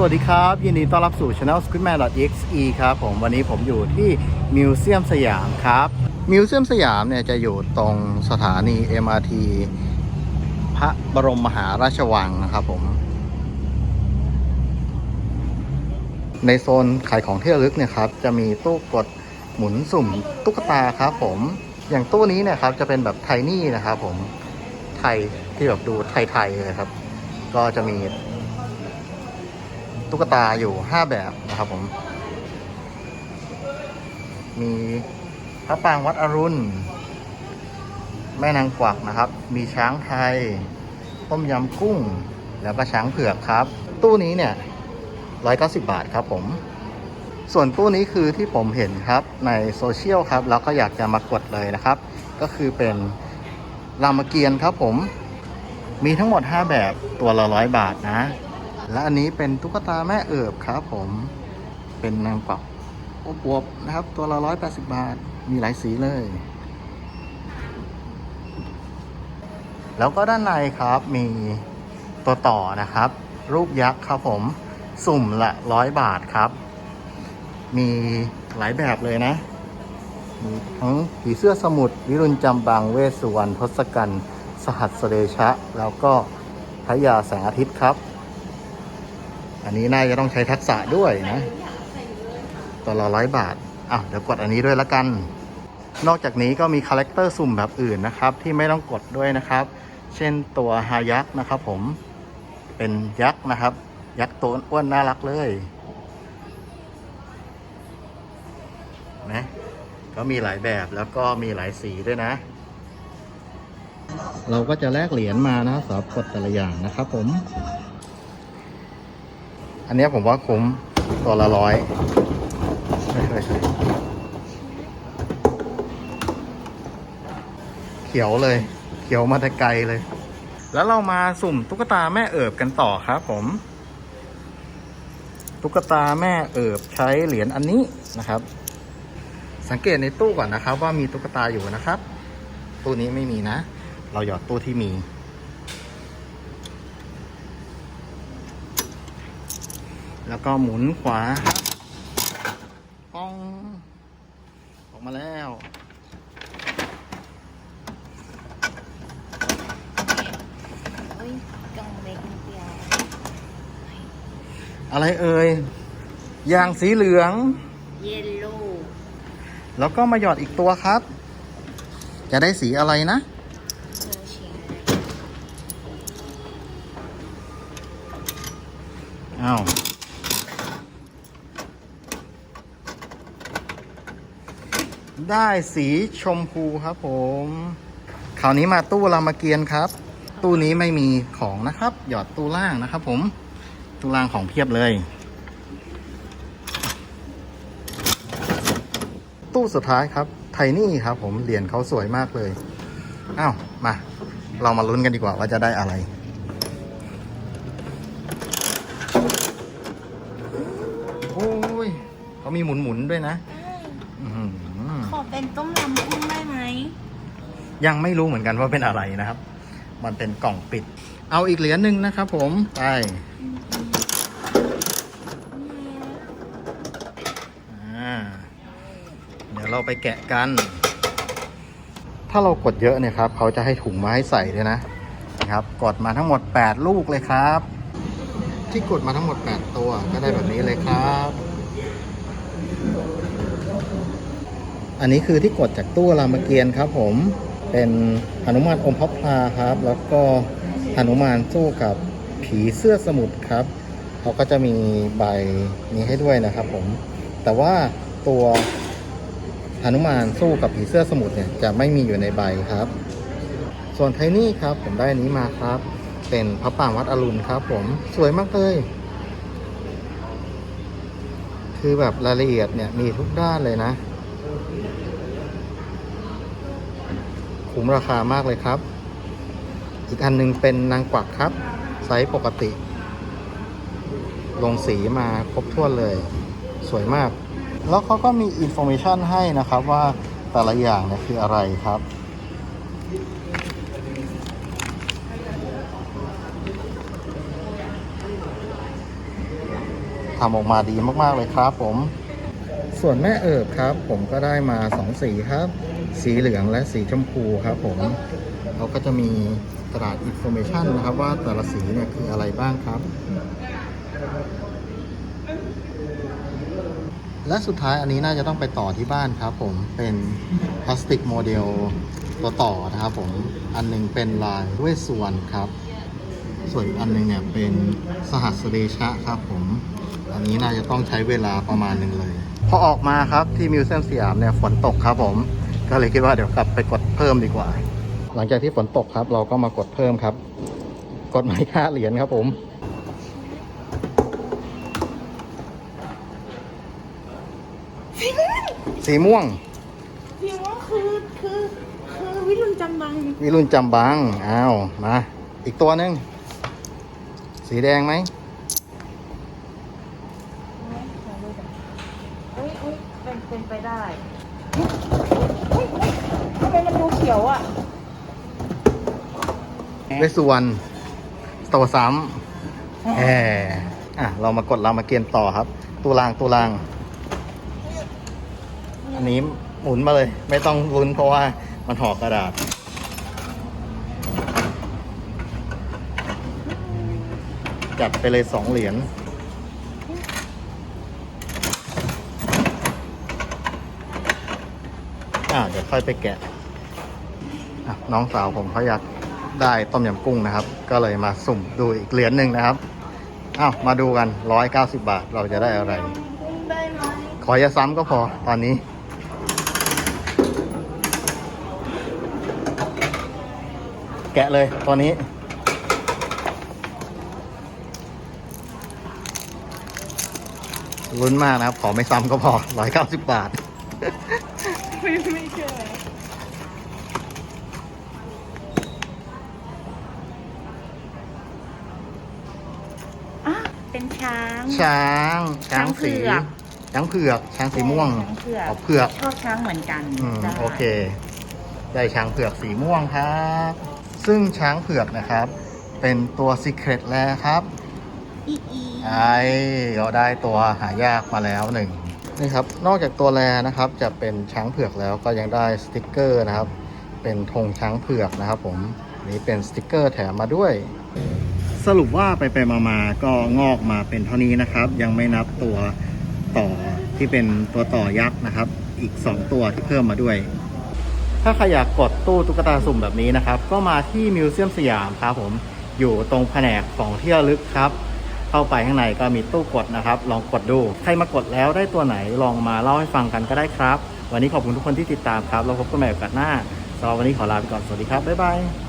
สวัสดีครับ ยินดีต้อนรับสู่ Channel Squidman.exe ครับผมวันนี้ผมอยู่ที่มิวเซียมสยามครับมิวเซียมสยามเนี่ยจะอยู่ตรงสถานี MRT พระบรมมหาราชวังนะครับผม ในโซนขายของที่ระลึกเนี่ยครับ จะมีตู้กดหมุนสุ่มตุ๊กตาครับผม อย่างตู้นี้เนี่ยครับจะเป็นแบบไทนี่นะครับผมไทยที่แบบดูไทยๆเลยครับ ก็จะมี ตุ๊กตาอยู่ 5 แบบนะครับผม มีพระปรางวัดอรุณ แม่นางกวักนะครับ มีช้างไทย ต้มยำกุ้ง แล้วก็ช้างเผือกครับ ตู้นี้เนี่ย 190 บาทครับผม ส่วนตู้นี้คือที่ผมเห็นครับในโซเชียลครับ แล้วก็อยากจะมากดเลยนะครับ ก็คือเป็นรามเกียรติ์ครับผม มีทั้งหมด 5 แบบตัวละร้อยบาทนะ และอันนี้เป็นตุ๊กตาแม่เอิบครับผมเป็นนางกวักอบวบนะครับ ตัวละร้อยแปดสิบบาท มีหลายสีเลย แล้วก็ด้านในครับมีตัวต่อนะครับ รูปยักษ์ครับผม สุ่มละร้อยบาทครับ มีหลายแบบเลยนะ มีทั้งผีเสื้อสมุทรวิรุณจำบังเวสสุวรรณทศกัณฐ์สหัสเดชะ แล้วก็พระยาแสงอาทิตย์ครับ อันนี้น่าจะต้องใช้ทักษะด้วยนะตัวละร้อยบาทอะเดี๋ยวกดอันนี้ด้วยละกัน นอกจากนี้ก็มีคาแรคเตอร์สุ่มแบบอื่นนะครับ ที่ไม่ต้องกดด้วยนะครับ เช่นตัวฮายักษ์นะครับผมเป็นยักษ์นะครับ ยักษ์ตัวอ้วนน่ารักเลยนะก็มีหลายแบบแล้วก็มีหลายสีด้วยนะ เราก็จะแลกเหรียญมานะสำหรับกดแต่ละอย่างนะครับผม อันนี้ผมว่าคุ้มตัวละร้อยเขียวเลย เขียวมาแต่ไกลเลย แล้วเรามาสุ่มตุ๊กตาแม่เอิบกันต่อครับผม ตุ๊กตาแม่เอิบใช้เหรียญอันนี้นะครับ สังเกตในตู้ก่อนนะครับ ว่ามีตุ๊กตาอยู่นะครับ ตู้นี้ไม่มีนะ เราหยอดตู้ที่มี แล้วก็หมุนขวาครับป้อง ออกมาแล้ว เอ้ยกล่องเล็กนิดเดียวอะไรเอ่ยยางสีเหลือง เยลโล่แล้วก็มาหยอดอีกตัวครับ จะได้สีอะไรนะเธอเชียร์อ้าว ได้สีชมพูครับผมคราวนี้มาตู้รามเกียรติ์ครับ ตู้นี้ไม่มีของนะครับ หยอดตู้ล่างนะครับ ผมตู้ล่างของเพียบเลย ตู้สุดท้ายครับ ไทนี่ครับ ผมเหรียญเขาสวยมากเลยอ้าวมา เรามาลุ้นกันดีกว่าว่าจะได้อะไรโอ้ยเขามีหมุนๆด้วยนะ อื้อหือขอ เป็นต้มยำกุ้งได้ไหม ยังไม่รู้เหมือนกันว่าเป็นอะไรนะครับ มันเป็นกล่องปิด เอาอีกเหรียญหนึ่งนะครับผมไปอ่เดี๋ยวเราไปแกะกัน ถ้าเรากดเยอะเนี่ยครับ เขาจะให้ถุงมาให้ใส่ด้วยนะนะครับ กดมาทั้งหมด 8 ลูกเลยครับ ที่กดมาทั้งหมด 8 ตัวก็ได้แบบนี้เลยครับ อันนี้คือที่กดจากตู้รามเกียรติ์ครับผมเป็นหนุมานอมพระพลาครับ แล้วก็หนุมานสู้กับผีเสื้อสมุทรครับเขาก็จะมีใบนี้ให้ด้วยนะครับผม แต่ว่าตัวหนุมานสู้กับผีเสื้อสมุทรเนี่ยจะไม่มีอยู่ในใบครับ ส่วนไทนี่ครับผมได้นี้มาครับ เป็นพระปรางวัดอรุณครับ ผมสวยมากเลยคือแบบรายละเอียดเนี่ยมีทุกด้านเลยนะ คุ้มราคามากเลยครับ อีกอันหนึงเป็นนางกวักครับ ไซส์ปกติ ลงสีมาครบถ้วนเลย สวยมาก แล้วเขาก็มีอินโฟเมชันให้นะครับว่าแต่ละอย่างเนี่ยคืออะไรครับทำออกมาดีมาก ๆ เลยครับผม ส่วนแม่เอิบครับ ผมก็ได้มา2สีครับ สีเหลืองและสีชมพูครับผมเขาก็จะมีกระดาษอินโฟเมชันนะครับ ว่าแต่ละสีเนี่ยคืออะไรบ้างครับ และสุดท้ายอันนี้น่าจะต้องไปต่อที่บ้านครับ ผมเป็นพลาสติกโมเดลตัวต่อนะครับผมอันหนึงเป็นลายเวสสุวรรณครับ ส่วนอีกอันหนึงเนี่ยเป็นสหัสเดชะครับผม อันนี้น่าจะต้องใช้เวลาประมาณหนึ่งเลย พอออกมาครับที่มิวเซียมสยามเนี่ยฝนตกครับผม ก็เลยคิดว่าเดี๋ยวกลับไปกดเพิ่มดีกว่า หลังจากที่ฝนตกครับ เราก็มากดเพิ่มครับ กดหมายค่าเหรียญครับผมสีม่วงพี่ว่าคือคือคือวิรุณจำบัง วิรุณจำบังอ้าวมาอีกตัวหนึ่งสีแดงไหม เฮ้ยเฮ้ยเป็นเป็น ไปได้เฮ้ยทำไมมันดูเขียวอะเวสสุวรรณตัวซ้ำแหมอะ เรามากดเรามาเกียรติ์ต่อครับ ตัวรางตัวราง อันนี้หมุนมาเลย ไม่ต้องลุ้นเพราะว่ามันห่อกระดาษ จัดไปเลยสองเหรียญ อ่าเดี๋ยวค่อยไปแกะน้องสาวผมเขาอยากได้ต้มยำกุ้งนะครับ ก็เลยมาสุ่มดูอีกเหรียญหนึ่งนะครับอ้าวมาดูกัน190บาทเราจะได้อะไร ขออย่าซ้ำก็พอตอนนี้ แกะเลยตอนนี้ ลุ้นมากนะครับ ขอไม่ซ้ำก็พอ190บาทไม่ไม่เชื่ออ่ เป็นช้าง ช้าง ช้างสี ช้างเผือก ช้างเผือก ช้างสีม่วงช้างเผือกอ๋อเผือก ชอบช้างเหมือนกันอืมได้โอเค ได้ช้างเผือกสีม่วงครับ ซึ่งช้างเผือกนะครับ เป็นตัว Secret แล้วครับอีอีไอ้เราได้ตัวหายากมาแล้วหนึ่งนี่ครับ นอกจากตัวแรนะครับ จะเป็นช้างเผือกแล้วก็ยังได้สติกเกอร์นะครับ เป็นธงช้างเผือกนะครับ ผมนี่เป็นสติกเกอร์แถมมาด้วย สรุปว่าไปไปมามาก็งอกมาเป็นเท่านี้นะครับ ยังไม่นับตัวต่อที่เป็นตัวต่อยักษ์นะครับ อีก 2 ตัวที่เพิ่มมาด้วย ถ้าใครอยากกดตู้ตุ๊กตาสุ่มแบบนี้นะครับ ก็มาที่มิวเซียมสยามครับผมอยู่ตรงแผนกของที่ระลึกครับ เข้าไปข้างในก็มีตู้กดนะครับ ลองกดดู ใครมากดแล้วได้ตัวไหนลองมาเล่าให้ฟังกันก็ได้ครับ วันนี้ขอบคุณทุกคนที่ติดตามครับเราพบกันใหม่โอกาสหน้าสำหรับวันนี้ขอลาไปก่อนสวัสดีครับบ๊ายบาย